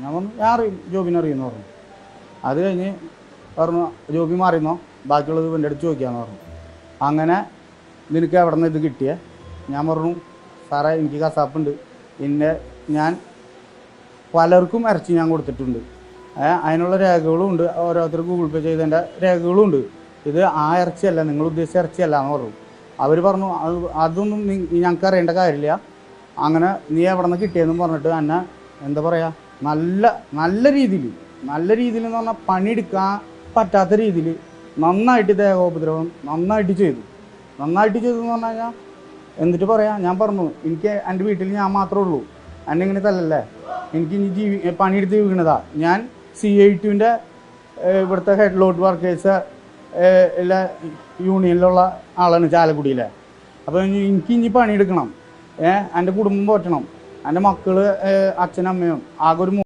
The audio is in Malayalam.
ഞാൻ പറഞ്ഞു ഞാൻ അറിയും ജോബിനെ അറിയുമെന്ന് പറഞ്ഞു. അത് കഴിഞ്ഞ് പറഞ്ഞു ജോബി മാറിയെന്നോ ബാക്കിയുള്ളത് എന്റെ അടുത്ത് ചോദിക്കാമെന്ന് പറഞ്ഞു. അങ്ങനെ നിനക്ക് എവിടെ നിന്ന് ഇത് കിട്ടിയേ? ഞാൻ പറഞ്ഞു സാറേ എനിക്ക് കസാപ്പുണ്ട്. പിന്നെ ഞാൻ പലർക്കും ഇറച്ചി ഞാൻ കൊടുത്തിട്ടുണ്ട്. അതിനുള്ള രേഖകളും ഉണ്ട്. ഓരോരുത്തർ ഗൂഗിൾ പേ ചെയ്തതിന്റെ രേഖകളും ഉണ്ട്. ഇത് ആ ഇറച്ചിയല്ല നിങ്ങൾ ഉദ്ദേശിച്ച ഇറച്ചിയല്ല എന്ന് പറഞ്ഞു. അവർ പറഞ്ഞു അത് അതൊന്നും ഞങ്ങൾക്ക് അറിയേണ്ട കാര്യമില്ല. അങ്ങനെ നീ എവിടെ നിന്ന് കിട്ടിയെന്നും പറഞ്ഞിട്ട് എന്നെ എന്താ പറയുക നല്ല നല്ല രീതിയിൽ നല്ല രീതിയിൽ എന്ന് പറഞ്ഞാൽ പണിയെടുക്കാൻ പറ്റാത്ത രീതിയിൽ നന്നായിട്ട് ദേഹോപദ്രവം നന്നായിട്ട് ചെയ്തു. നന്നായിട്ട് ചെയ്തു എന്ന് പറഞ്ഞു കഴിഞ്ഞാൽ എന്നിട്ട് പറയാം ഞാൻ പറഞ്ഞു എനിക്ക് എന്റെ വീട്ടിൽ ഞാൻ മാത്രമേ ഉള്ളൂ. എന്നെ ഇങ്ങനെ തല്ലല്ലേ? എനിക്ക് ഇനി ജീവി പണിയെടുത്ത് വീണതാ. ഞാൻ സി ഐ ടുവിന്റെ ഇവിടുത്തെ ഹെഡ് ലോഡ് വർക്കേഴ്സ് എല്ലാ യൂണിയനിലുള്ള ആളാണ് ചാലക്കുടിയിലെ. അപ്പോൾ എനിക്ക് ഇനി പണിയെടുക്കണം. ഏഹ് എന്റെ കുടുംബം പോറ്റണം. എന്റെ മക്കൾ അച്ഛനും അമ്മയും ആകെ ഒരു